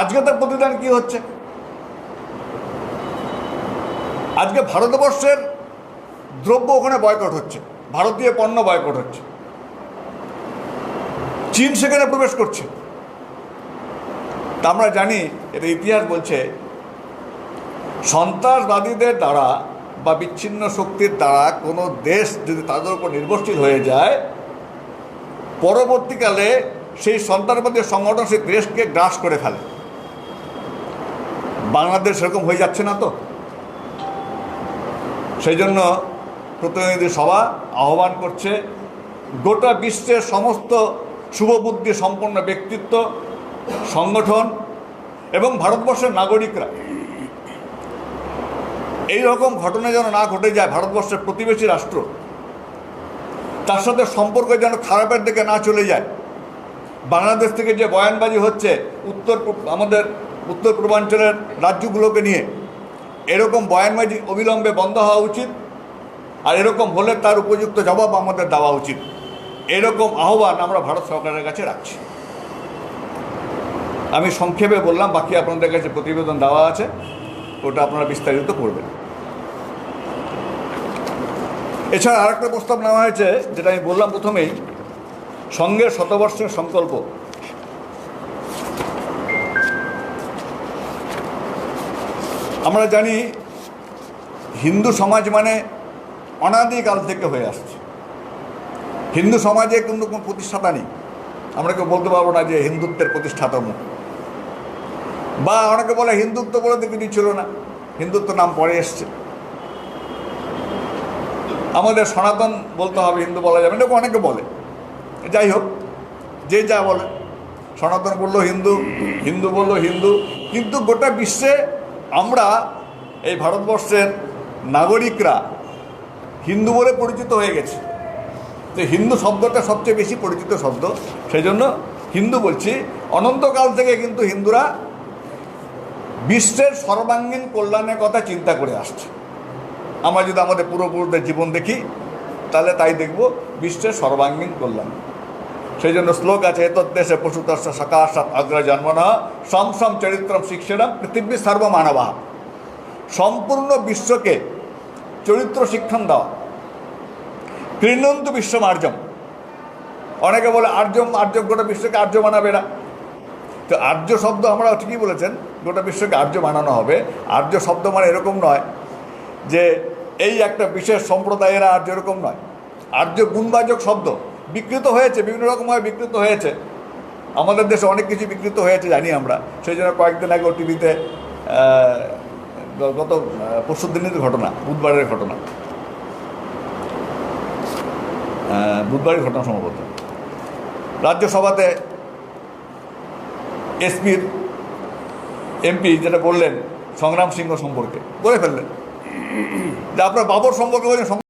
আজকে তার প্রতিদান কি হচ্ছে? আজকে ভারতবর্ষের দ্রব্য ওখানে বয়কট হচ্ছে। ভারতীয় পণ্য বয়কট হচ্ছে। চীন সেখানে প্রবেশ করছে। তা আমরা জানি এটা ইতিহাস বলছে, সন্ত্রাসবাদীদের দ্বারা বা বিচ্ছিন্ন শক্তির দ্বারা কোনো দেশ যদি তাদের উপর নির্ভরশীল হয়ে যায়, পরবর্তীকালে সেই সন্ত্রাসবাদী সংগঠন সেই দেশকে গ্রাস করে ফেলে। বাংলাদেশ সেরকম হয়ে যাচ্ছে না তো? সেই জন্য প্রতিনিধি সভা আহ্বান করছে, গোটা বিশ্বের সমস্ত শুভবুদ্ধি সম্পন্ন ব্যক্তিত্ব, সংগঠন এবং ভারতবর্ষের নাগরিকরা। এই রকম ঘটনা যেন না ঘটে যায় ভারতবর্ষের প্রতিবেশী রাষ্ট্র, তার সাথে সম্পর্ক যেন খারাপের দিকে না চলে যায়। বাংলাদেশ থেকে যে বয়ানবাজি হচ্ছে উত্তর আমাদের উত্তর পূর্বাঞ্চলের রাজ্যগুলোকে নিয়ে এরকম বয়ানবাজি অবিলম্বে বন্ধ হওয়া উচিত আর এরকম হলে তার উপযুক্ত জবাব আমাদের দেওয়া উচিত। এরকম আহ্বান আমরা ভারত সরকারের কাছে রাখছি। আমি সংক্ষেপে বললাম, বাকি আপনাদের কাছে প্রতিবেদন দেওয়া আছে, ওটা আপনারা বিস্তারিত করবেন। এছাড়া আরেকটা প্রস্তাব নেওয়া হয়েছে, যেটা আমি বললাম প্রথমেই সঙ্গের শতবর্ষের সংকল্প। আমরা জানি হিন্দু সমাজ মানে অনাদিকাল থেকে হয়ে আসছে। হিন্দু সমাজে কিন্তু কোনো প্রতিষ্ঠাতা নেই। আমরা কেউ বলতে পারব না যে হিন্দুত্বের প্রতিষ্ঠাতা মুখ বা অনেকে বলে হিন্দুত্ব বলে তো কিছু ছিল না। হিন্দুত্ব নাম পরে এসছে। আমাদের সনাতন বলতে হবে, হিন্দু বলা যাবে না অনেকে বলে। যাই হোক, যে যা বলে। সনাতন বলল হিন্দু হিন্দু বলল হিন্দু, কিন্তু গোটা বিশ্বে আমরা এই ভারতবর্ষের নাগরিকরা হিন্দু বলে পরিচিত হয়ে গেছে। তো হিন্দু শব্দটা সবচেয়ে বেশি পরিচিত শব্দ। সেই জন্য হিন্দু বলছি, অনন্তকাল থেকে কিন্তু হিন্দুরা বিশ্বের সর্বাঙ্গীন কল্যাণের কথা চিন্তা করে আসছে। আমরা যদি আমাদের পূর্বপুরুষদের জীবন দেখি, তাহলে তাই দেখব, বিশ্বের সর্বাঙ্গীন কল্যাণ। সেই জন্য শ্লোক আছে এতদ্দেশে পশুতস্য সকাশাত অগ্র জন্মনা সম সম চরিত্রম শিক্ষণম পৃথিবী সর্বমানবা। সম্পূর্ণ বিশ্বকে চরিত্র শিক্ষণ দেওয়া ক্রীণন্ত বিশ্বমার্জম। অনেকে বলে আর্যম আর্য গোটা বিশ্বকে আর্য বানাবে না। তো আর্য শব্দ আমরা ঠিকই বলেছেন, গোটা বিশ্বকে আর্য বানানো হবে। আর্য শব্দ মানে এরকম নয় যে এই একটা বিশেষ সম্প্রদায়েরা আর্য এরকম নয়। আর্য গুণবাচক শব্দ। বিকৃত হয়েছে, বিভিন্ন রকমভাবে বিকৃত হয়েছে। আমাদের দেশে অনেক কিছু বিকৃত হয়েছে, জানি আমরা। সেই জন্য কয়েকদিন আগে টিভিতে গত পরশু দিনের ঘটনা, বুধবারের ঘটনা। বুধবারের ঘটনা সম্ভবত। রাজ্যসভাতে এসপির এমপি যেটা বললেন, সংগ্রাম সিংহ সম্পর্কে, বলে ফেললেন। যে আপনার বাবর সম্পর্কে বলছেন